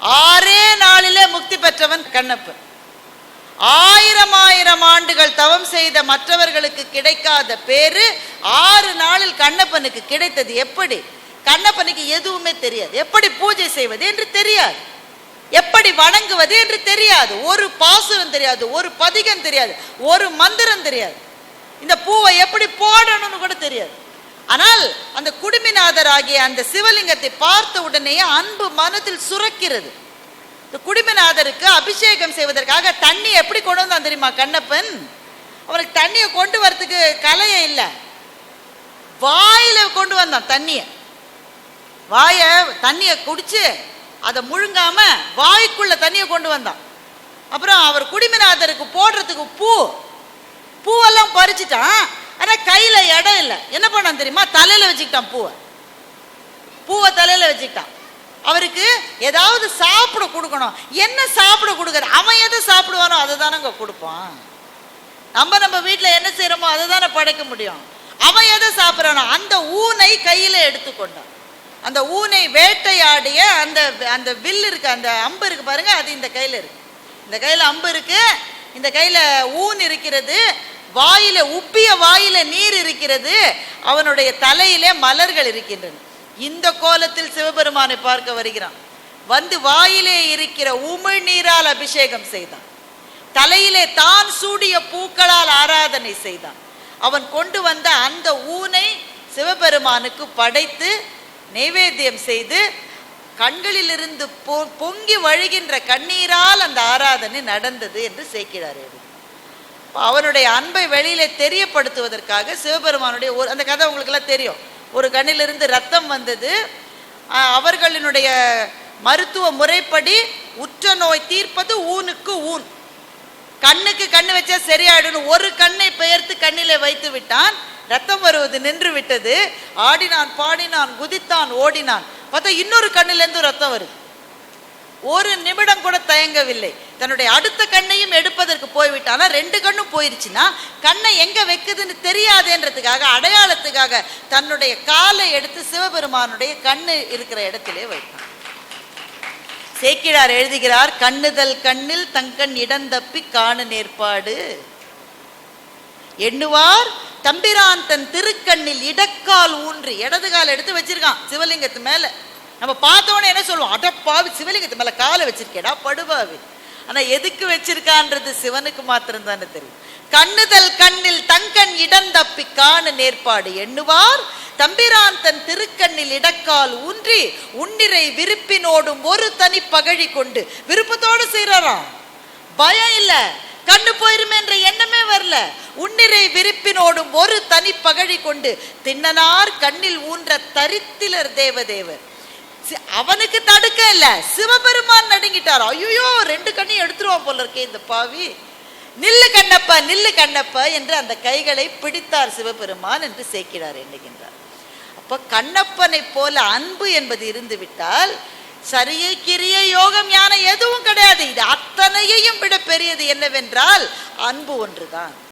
ஆறே நாளிலே முக்தி பெற்றவன் கண்ணப்பன் ஆயிரம் ஆயிரம் ஆண்டுகள் தவம் செய்த மற்றவர்களுக்கு கிடைக்காத பேரு ஆறு நாளில் கண்ணப்பனுக்கு கிடைத்தது எப்படி? கண்ணப்பனுக்கு எதுவுமே தெரியாது. எப்படி பூஜை செய்வது என்று தெரியாது. எப்படி வணங்குவது என்று தெரியாது. ஒரு பாசுரம் தெரியாது ஒரு பதிகம் தெரியாது ஒரு மந்திரம் தெரியாது. இந்த பூவை எப்படி போடணும்னு கூட தெரியாது. ஆனால் அந்த குடுமிநாதர் ஆகிய அந்த சிவலிங்கத்தை பார்த்த உடனேயே அன்பு மனத்தில் சுரக்கிறது. இந்த அபிஷேகம் செய்வதற்காக தண்ணி எப்படி கொண்டு வந்தான் தெரியுமா கண்ணப்பன்? அவனுக்கு தண்ணியை கொண்டு வரத்துக்கு கலையே இல்லை. வாயில கொண்டு வந்தான் தண்ணியை. வாய தண்ணியை குடிச்சு அதை முழுங்காம வாய்க்குள்ள தண்ணியை கொண்டு வந்தான். அப்புறம் அவர் குடிமிநாதருக்கு போடுறதுக்கு பூ பூவெல்லாம் பறிச்சுட்டான். ஆனா கையில இடம் இல்லை. பண்ணான் தெரியுமா? தலையில வச்சுக்கிட்டான் பூவை. பூவை தலையில வச்சுக்கிட்டான். அவருக்கு ஏதாவது சாப்பிட கொடுக்கணும். என்ன சாப்பிட கொடுக்குற அவன் எதை சாப்பிடுவானோ அதை தானங்க கொடுப்பான். நம்ம நம்ம வீட்டில் என்ன செய்யறோமோ அதை தானே படைக்க முடியும். அவன் எதை சாப்பிட்றானோ அந்த ஊனை கையில எடுத்துக்கொண்டான். அந்த ஊனை வேட்டையாடிய அந்த அந்த வில் இருக்கு அந்த அம்பு இருக்கு பாருங்க அது இந்த கையில இருக்கு. இந்த கையில் அம்பு இருக்கு இந்த கையில ஊன் இருக்கிறது வாயில உப்பிய வாயில நீர் இருக்கிறது அவனுடைய தலையிலே மலர்கள் இருக்கின்றன. இந்த கோலத்தில் சிவபெருமானை பார்க்க வருகிறான். வந்து வாயிலே இருக்கிற உமிழ் நீரால் அபிஷேகம் செய்தான். தலையிலே தான் சூடிய பூக்களால் ஆராதனை செய்தான். அவன் கொண்டு வந்த அந்த ஊனை சிவபெருமானுக்கு படைத்து நைவேத்தியம் செய்து கண்களிலிருந்து பொ- பொங்கி வழிகின்ற கண்ணீரால் அந்த ஆராதனை நடந்தது என்று சேர்க்கிறார் அப்ப அவனுடைய அன்பை வெளியிலே தெரியப்படுத்துவதற்காக சிவபெருமானுடைய ஒரு அந்த கதை உங்களுக்கு எல்லாம் தெரியும். ஒரு கண்ணிலிருந்து ரத்தம் வந்தது. அவர்களினுடைய மருத்துவ முறைப்படி உற்ற நோய் தீர்ப்பது ஊனுக்கு ஊன். கண்ணுக்கு கண்ணு வச்சா சரியாயிடும் ஒரு கண்ணை பெயர்த்து கண்ணிலே வைத்து விட்டான். ரத்தம் வருவது நின்று விட்டது. ஆடினான் பாடினான் குதித்தான் ஓடினான். பார்த்தா இன்னொரு கண்ணிலேருந்து ரத்தம் வருது. ஒரு நிமிடம் கூட தயங்கவில்லை. தன்னுடைய அடுத்த கண்ணையும் எடுப்பதற்கு போய்விட்டானா ரெண்டு கண்ணும் போயிருச்சுன்னா கண்ணை எங்க வைக்குதுன்னு தெரியாதேன்றதுக்காக அடையாளத்துக்காக தன்னுடைய காலை எடுத்து சிவபெருமானுடைய கண்ணு இருக்கிற இடத்திலே வைப்பான். சேக்கிழார் எழுதுகிறார் கண்ணுதல் கண்ணில் தங்கண் இடந்தப்பி காணு நேர்ப்பாடு. எண்ணுவார் தம்பிரான் தன் திருக்கண்ணில் இடக்கால் ஊன்றி இடது கால் எடுத்து வச்சிருக்கான் சிவலிங்கத்து மேல. நம்ம பார்த்தோன்னே என்ன சொல்லுவோம் அடப்பாவி சிவலிங்கத்து மேல காலை வச்சிருக்கேடா படுபாவி. ஆனா எதுக்கு வச்சிருக்கான்றது சிவனுக்கு மாத்திரம் தானே தெரியும். கண்ணுதல் கண்ணில் தங்கண் இடந்தப்பி காண நேர்ப்பாடு எண்ணுவார். தம்பிரான் தன் திருக்கண்ணில் இடக்கால் ஊன்றி உன்னிரை விருப்பினோடும் ஒரு தனி பகழி கொண்டு விருப்பத்தோடு செய்யறாராம் பயம் இல்ல. கண்ணு போயிருமே என்ற எண்ணமே வரல. உன்னிரை விருப்பினோடும் ஒரு தனி பகழி கொண்டு தின்னனார் கண்ணில் ஊன்ற தரித்திலர் தேவதேவர். அவனுக்கு தடுக்க இல்ல. சிவபெருமான் நடுங்கிட்டார். ஐயோ ரெண்டு கண்ணையும் எடுத்துருவான் போல இருக்கே இந்த பாவி. நில்லு கண்ணப்பா நில்லு கண்ணப்பா என்று அந்த கைகளை பிடித்தார் சிவபெருமான் என்று சேர்க்கிறார் எண்ணுகின்றார். அப்ப கண்ணப்பனை போல அன்பு என்பது இருந்து விட்டால் சரியை கிரிய யோகம் ஞானம் எதுவும் கிடையாது. இது அத்தனையையும் விட பெரியது என்னவென்றால் அன்பு ஒன்றுதான்.